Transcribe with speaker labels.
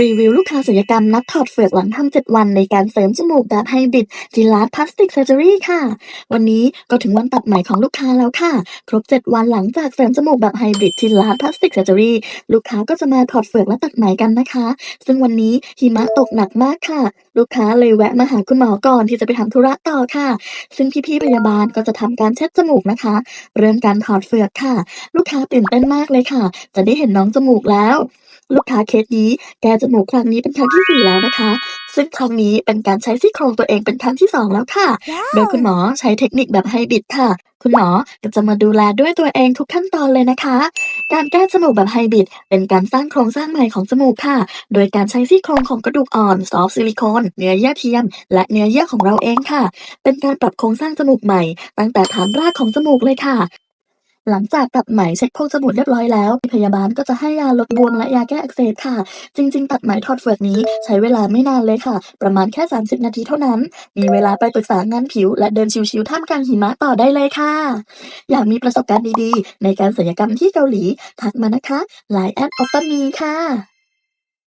Speaker 1: รีวิวลูกค้าศัลยกรรมนัดถอดเฟือกหลังทำ7วันในการเสริมจมูกแบบไฮบริดจิลาร์พลาสติกเซอร์เจอรี่ค่ะ วันนี้ก็ถึงวันตัดใหม่ของลูกค้าแล้วค่ะ ครบ7วันหลังจากเสริมจมูกแบบไฮบริดจิลาร์พลาสติกเซอร์เจอรี่ลูกค้าก็จะมาถอดเฟือกและตัดไหมกันนะคะ ซึ่งวันนี้หิมะตกหนักมากค่ะ ลูกค้าเลยแวะมาหาคุณหมอก่อนที่จะไปทำธุระต่อค่ะ ซึ่งพี่ๆพยาบาลก็จะทำการเช็ดจมูกนะคะ เริ่มการถอดเฟือกค่ะ ลูกค้าตื่นเต้นมากเลยค่ะ จะได้เห็นน้องจมูกแล้ว ลูกค้าเคสนี้แก้จมูกครั้งนี้เป็นครั้งที่สี่แล้วนะคะ ซึ่งครั้งนี้เป็นการใช้ซี่โครงตัวเองเป็นครั้งที่สองแล้วค่ะ โดยคุณหมอใช้เทคนิคแบบไฮบริดค่ะ คุณหมอก็จะมาดูแลด้วยตัวเองทุกขั้นตอนเลยนะคะ การแก้จมูกแบบไฮบริดเป็นการสร้างโครงสร้างใหม่ของจมูกค่ะ โดยการใช้ซี่โครงของกระดูกอ่อนซอฟซิลิโคนเนื้อเยื่อเทียม และเนื้อเยื่อของเราเองค่ะ เป็นการปรับโครงสร้างจมูกใหม่ ตั้งแต่ฐานรากของจมูกเลยค่ะ หลังจากตัดไหมเช็คพรงจมูกเรียบร้อยแล้ว พยาบาลก็จะให้ยาลดบวมและยาแก้อักเสบค่ะ จริง ๆ ตัดไหมถอดเฟือกนี้ใช้เวลาไม่นานเลยค่ะ ประมาณแค่ 30 นาทีเท่านั้น มีเวลาไปปรึกษางานผิว และเดินชิวๆท่ามกลางหิมะต่อได้เลยค่ะ อยากมีประสบการณ์ดีๆ ในการศัลยกรรมที่เกาหลี ทักมานะคะไลน์แอดออปตมีค่ะ